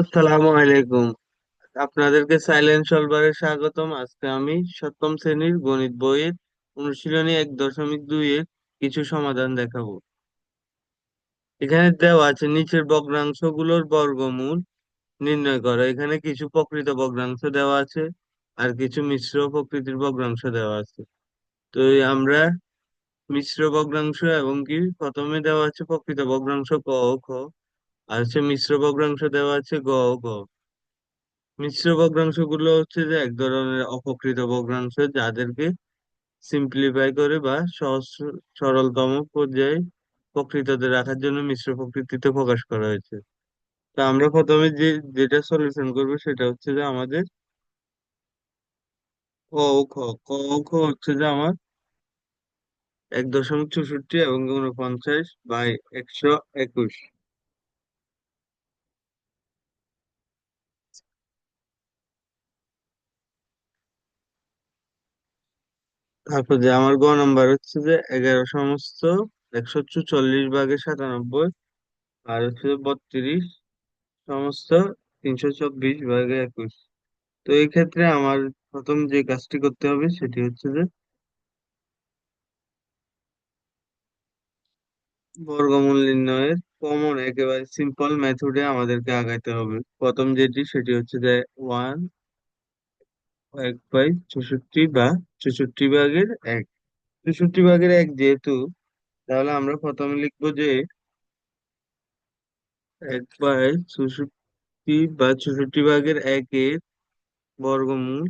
আসসালামু আলাইকুম। আপনাদেরকে সাইলেন্ট সলভারে স্বাগতম। আজকে আমি সপ্তম শ্রেণির গণিত বইয়ের অনুশীলনী এক দশমিক দুই এর কিছু সমাধান দেখাবো। এখানে দেওয়া আছে, নিচের ভগ্নাংশগুলোর বর্গমূল নির্ণয় করো। এখানে কিছু প্রকৃত ভগ্নাংশ দেওয়া আছে আর কিছু মিশ্র প্রকৃতির ভগ্নাংশ দেওয়া আছে। তো আমরা মিশ্র ভগ্নাংশ এবং কি? প্রথমে দেওয়া আছে প্রকৃত ভগ্নাংশ ক খ। আর হচ্ছে মিশ্র ভগ্নাংশ দেওয়া আছে, গ ঘ মিশ্র ভগ্নাংশগুলো হচ্ছে যে এক ধরনের অপকৃত ভগ্নাংশ যাদেরকে সিম্পলিফাই করে বা সহজ, সরলতম পর্যায়ে প্রকৃততে রাখার জন্য মিশ্র প্রকৃতিতে প্রকাশ করা হয়েছে। তা আমরা প্রথমে যে, যেটা সলিউশন করব সেটা হচ্ছে যে আমাদের ক খ। ক খ হচ্ছে যে আমার এক দশমিক চৌষট্টি এবং উনপঞ্চাশ বাই একশো একুশ। তারপর যে আমার গ নাম্বার হচ্ছে যে এগারো সমস্ত একশো চুয়াল্লিশ ভাগে সাতানব্বই, আর হচ্ছে বত্রিশ সমস্ত তিনশো চব্বিশ ভাগে একুশ। তো এই ক্ষেত্রে আমার প্রথম যে কাজটি করতে হবে সেটি হচ্ছে যে বর্গমূল নির্ণয়ের কমন একেবারে সিম্পল মেথডে আমাদেরকে আগাইতে হবে। প্রথম যেটি সেটি হচ্ছে যে ওয়ান এক বাই চৌষট্টি বা চৌষট্টি ভাগের এক। চৌষট্টি ভাগের এক যেহেতু, তাহলে আমরা প্রথমে লিখব যে এক বাই চৌষট্টি বা চৌষট্টি ভাগের একের বর্গমূল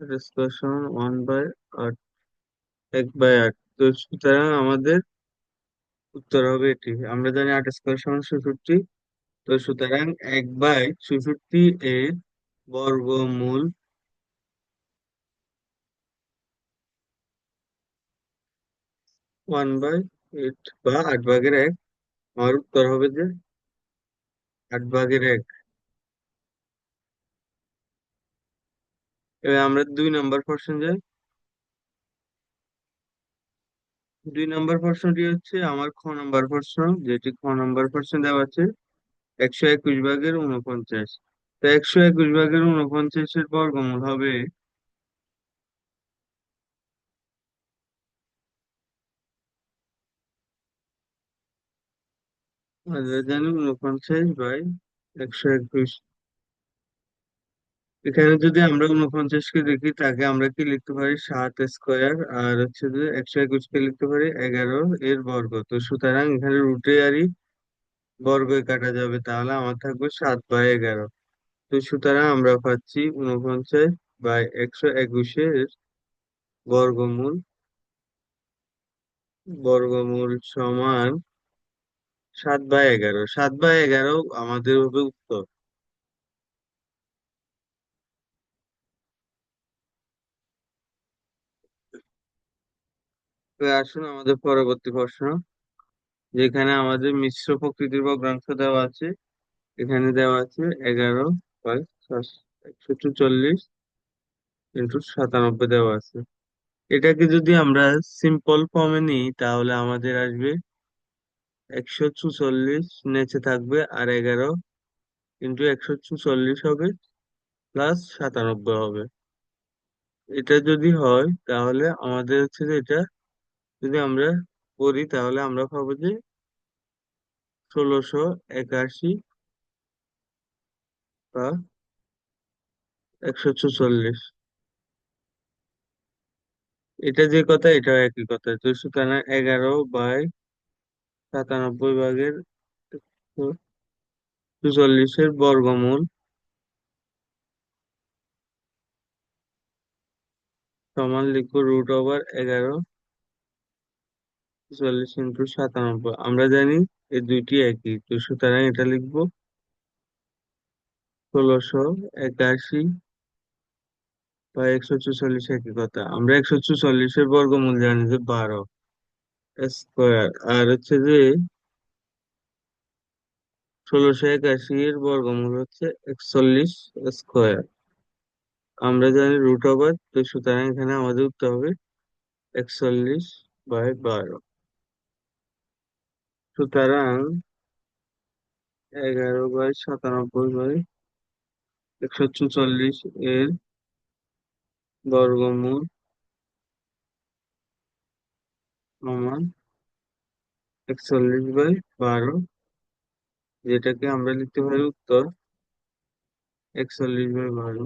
সমান ওয়ান বাই আট এক বাই আট তো সুতরাং আমাদের উত্তর হবে এটি। আমরা জানি আট স্কয়ার সমান চৌষট্টি তো সুতরাং এক বাই চৌষট্টি এর বর্গমূল ওয়ান বাই এইট বা আট ভাগের এক। আমার উত্তর হবে যে আট ভাগের এক। এবার আমরা দুই নম্বর প্রশ্ন যাই। দুই নম্বর প্রশ্নটি হচ্ছে আমার খ নম্বর প্রশ্ন যেটি খ নম্বর প্রশ্ন দেওয়া আছে, একশো একুশ ভাগের উনপঞ্চাশ তো একশো একুশ ভাগের উনপঞ্চাশের বর্গমূল হবে জানি উনপঞ্চাশ বাই একশো একুশ। এখানে যদি আমরা উনপঞ্চাশকে দেখি, তাকে আমরা কি লিখতে পারি? সাত স্কোয়ার, আর হচ্ছে যে একশো একুশ কে লিখতে পারি? এগারো এর বর্গ। তো সুতরাং এখানে রুটে আরই বর্গই কাটা যাবে। তাহলে আমার থাকবে সাত বাই এগারো। তো সুতরাং আমরা পাচ্ছি উনপঞ্চাশ বাই একশো একুশের বর্গমূল বর্গমূল সমান সাত বাই এগারো। সাত বাই এগারো আমাদের হবে উত্তর। আসুন আমাদের পরবর্তী প্রশ্ন। যেখানে আমাদের মিশ্র প্রকৃতির ভগ্নাংশ দেওয়া আছে। এখানে দেওয়া আছে এগারো একশো চুয়াল্লিশ ইন্টু সাতানব্বই দেওয়া আছে। এটাকে যদি আমরা সিম্পল ফর্মে নিই, তাহলে আমাদের আসবে একশো চুচল্লিশ নেচে থাকবে আর এগারো ইন্টু একশো চুচল্লিশ হবে প্লাস সাতানব্বই হবে। এটা যদি হয়, তাহলে আমাদের হচ্ছে যে এটা যদি আমরা করি তাহলে আমরা পাবো যে ষোলোশো একাশি বা একশো চুচল্লিশ। এটা যে কথা, এটাও একই কথা। তো সুতরাং এগারো বাই সাতানব্বই ভাগের চুচল্লিশের বর্গমূল সমান লিখব রুট ওভার এগারো চুচল্লিশ ইন্টু সাতানব্বই। আমরা জানি এই দুইটি একই। তো সুতরাং এটা লিখব ষোলোশো একাশি বা একশো চুচল্লিশ একই কথা। আমরা একশো চুচল্লিশের বর্গমূল জানি যে বারো স্কোয়ার। আর হচ্ছে যে ষোলোশো একাশি এর বর্গমূল হচ্ছে একচল্লিশ স্কোয়ার। আমরা জানি রুট ওভার, তো সুতরাং এখানে আমাদের উত্তর হবে একচল্লিশ বাই বারো। সুতরাং এগারো বাই সাতানব্বই বাই একশো চুচল্লিশ এর বর্গমূল সমান একচল্লিশ বাই বারো, যেটাকে আমরা লিখতে পারি উত্তর একচল্লিশ বাই বারো।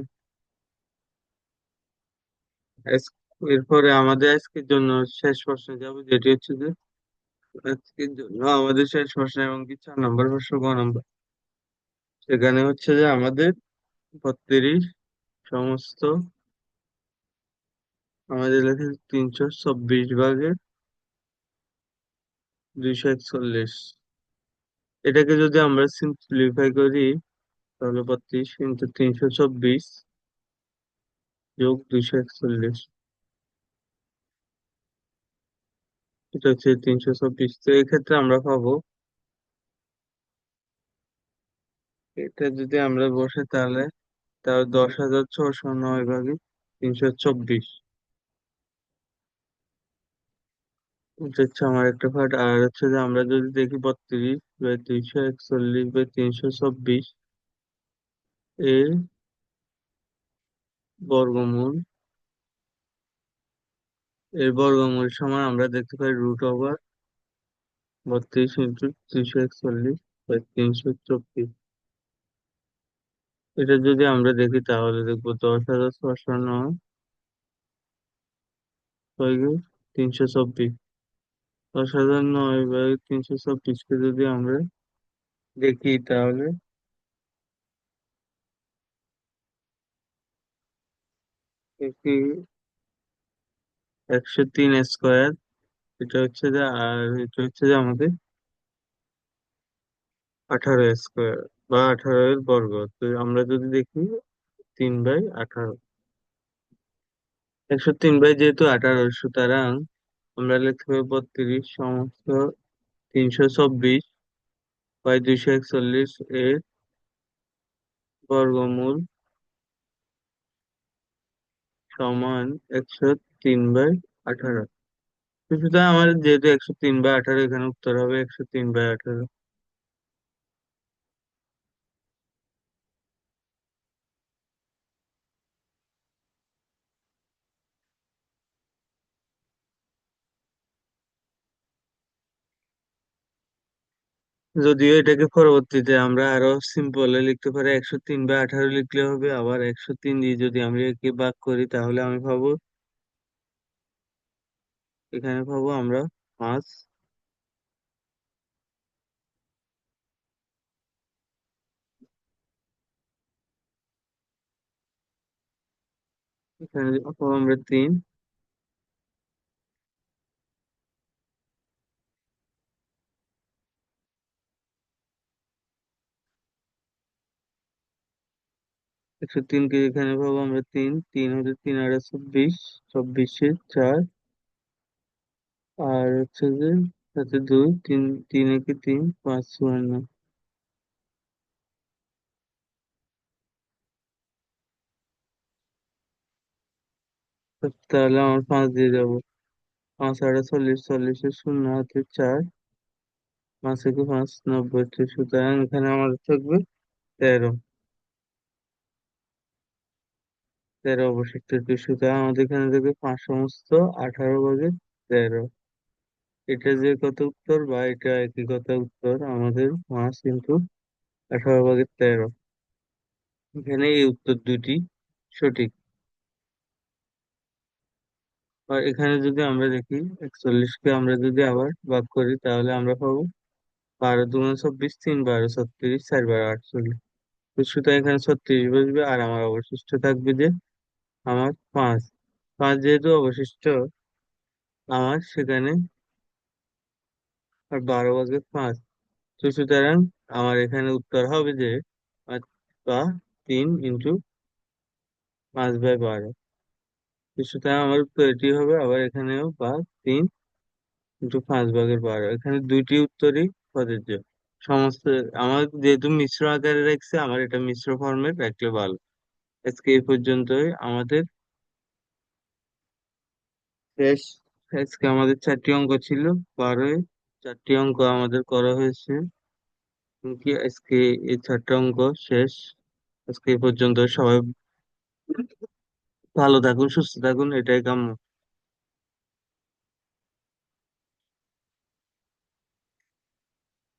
এরপরে আমাদের আজকের জন্য শেষ প্রশ্ন যাব, যেটি হচ্ছে যে আজকের জন্য আমাদের শেষ এবং কি চার নম্বর প্রশ্ন নম্বর। সেখানে হচ্ছে যে আমাদের বত্রিশ সমস্ত আমাদের লেখা তিনশো চব্বিশ ভাগের দুইশো একচল্লিশ। এটাকে যদি আমরা সিম্পলিফাই করি, তাহলে বত্রিশ ইন্টু তিনশো চব্বিশ যোগ দুইশো একচল্লিশ। এটা হচ্ছে তিনশো চব্বিশ। তো এক্ষেত্রে আমরা পাবো এটা যদি আমরা বসে তাহলে তার দশ হাজার ছশো নয় ভাগে তিনশো চব্বিশ। হচ্ছে আমার একটা পার্ট আর হচ্ছে যে আমরা যদি দেখি বত্রিশ বাই দুইশো একচল্লিশ বাই তিনশো চব্বিশ এর বর্গমূল এর বর্গমূল সমান আমরা দেখতে পাই রুট ওভার বত্রিশ ইন্টু দুইশো একচল্লিশ বাই তিনশো চব্বিশ। এটা যদি আমরা দেখি তাহলে দেখব দশ হাজার ছশো নয় তিনশো চব্বিশ। দশ হাজার নয় বাই তিনশো চব্বিশকে যদি আমরা দেখি তাহলে দেখি একশো তিন স্কোয়ার। এটা হচ্ছে যে, আর এটা হচ্ছে যে আমাদের? আঠারো স্কোয়ার বা আঠারো এর বর্গ। তো আমরা যদি দেখি, তিন বাই আঠারো। একশো তিন বাই যেহেতু আঠারো, সুতরাং আমরা লিখতে পারি বত্রিশ সমস্ত তিনশো চব্বিশ বাই দুইশো একচল্লিশ এর বর্গমূল সমান একশো তিন বাই আঠারো। সুতরাং আমাদের যেহেতু একশো তিন বাই আঠারো, এখানে উত্তর হবে একশো তিন বাই আঠারো। যদিও এটাকে পরবর্তীতে আমরা আরও সিম্পলে লিখতে পারি, একশো তিন বাই আঠারো লিখলে হবে, আবার একশো তিন দিয়ে যদি আমরা একে ভাগ করি, তাহলে আমি পাবো এখানে পাবো আমরা পাঁচ। এখানে পাবো আমরা তিন। একশো তিনকে এখানে পাবো আমরা তিন। তিন হচ্ছে তিন আর চব্বিশ চব্বিশে চার। আর হচ্ছে যে সাথে দুই, তিন তিন একে তিন, পাঁচ, চুয়ান্ন। তাহলে আমার পাঁচ দিয়ে যাব পাঁচ আড়া চল্লিশ, চল্লিশে শূন্য, হাতে চার। পাঁচ একে পাঁচ, নব্বই সুতরাং এখানে আমাদের থাকবে তেরো। তেরো অবশিষ্ট সুতরাং আমাদের এখানে থাকবে পাঁচ সমস্ত আঠারো ভাগে তেরো। এটা যে কত উত্তর বা এটা একই কথা উত্তর আমাদের পাঁচ কিন্তু আঠারো ভাগের তেরো। এখানে এই উত্তর দুটি সঠিক। আর এখানে যদি আমরা দেখি একচল্লিশকে আমরা যদি আবার ভাগ করি, তাহলে আমরা পাবো বারো দুগুণ চব্বিশ তিন বারো ছত্রিশ, চার বারো আটচল্লিশ। সুতরাং এখানে ছত্রিশ বসবে আর আমার অবশিষ্ট থাকবে যে আমার পাঁচ। পাঁচ যেহেতু অবশিষ্ট, আমার সেখানে আর বারো ভাগে পাঁচ। তো সুতরাং আমার এখানে উত্তর হবে যে পাঁচ বা তিন ইন্টু পাঁচ বাই বারো। তো সুতরাং আমার উত্তর এটি হবে আবার এখানেও বা তিন ইন্টু পাঁচ ভাগের বারো। এখানে দুইটি উত্তরই প্রযোজ্য সমস্ত আমার যেহেতু মিশ্র আকারে রাখছে, আমার এটা মিশ্র ফর্মেট রাখলে ভালো। আজকে এই পর্যন্তই। আমাদের শেষ। আজকে আমাদের চারটি অঙ্ক ছিল বারোয় চারটি অঙ্ক আমাদের করা হয়েছে। কি? আজকে এই চারটি অঙ্ক শেষ। আজকে এই পর্যন্ত সবাই ভালো থাকুন, সুস্থ থাকুন, এটাই কাম্য।